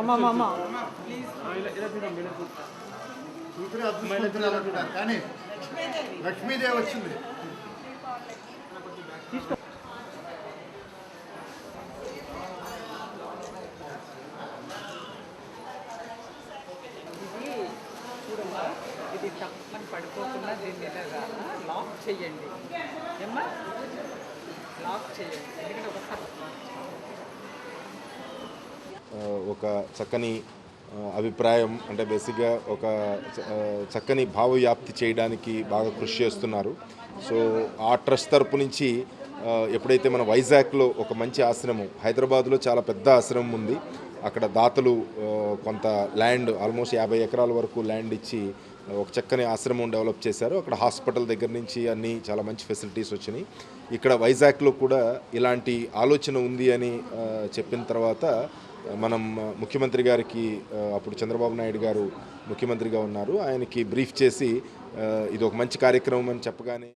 అమ్మ అమ్మ కూతురు అదృష్టవంతురాలు అంటారు కానీ లక్ష్మీదేవి వచ్చింది. ఇది చూడమ్మా ఇది తప్పని పడిపోకుండా దీన్ని ఇలాగా లాక్ చేయండి. ఏమ్మా? లాక్ చేయండి. ఎందుకంటే ఒకసారి ఒక చక్కని అభిప్రాయం అంటే బేసిక్గా ఒక చక్కని భావవ్యాప్తి చేయడానికి బాగా కృషి చేస్తున్నారు. సో ఆ ట్రస్ట్ తరపు నుంచి ఎప్పుడైతే మన వైజాగ్లో ఒక మంచి ఆశ్రమం హైదరాబాద్లో చాలా పెద్ద ఆశ్రమం ఉంది అక్కడ దాతలు కొంత ల్యాండ్ ఆల్మోస్ట్ యాభై ఎకరాల వరకు ల్యాండ్ ఇచ్చి ఒక చక్కని ఆశ్రమం డెవలప్ చేశారు. అక్కడ హాస్పిటల్ దగ్గర నుంచి అన్నీ చాలా మంచి ఫెసిలిటీస్ వచ్చినాయి. ఇక్కడ వైజాగ్లో కూడా ఇలాంటి ఆలోచన ఉంది అని చెప్పిన తర్వాత మనం ముఖ్యమంత్రి గారికి అప్పుడు చంద్రబాబు నాయుడు గారు ముఖ్యమంత్రిగా ఉన్నారు. ఆయనకి బ్రీఫ్ చేసి ఇది ఒక మంచి కార్యక్రమం అని చెప్పగానే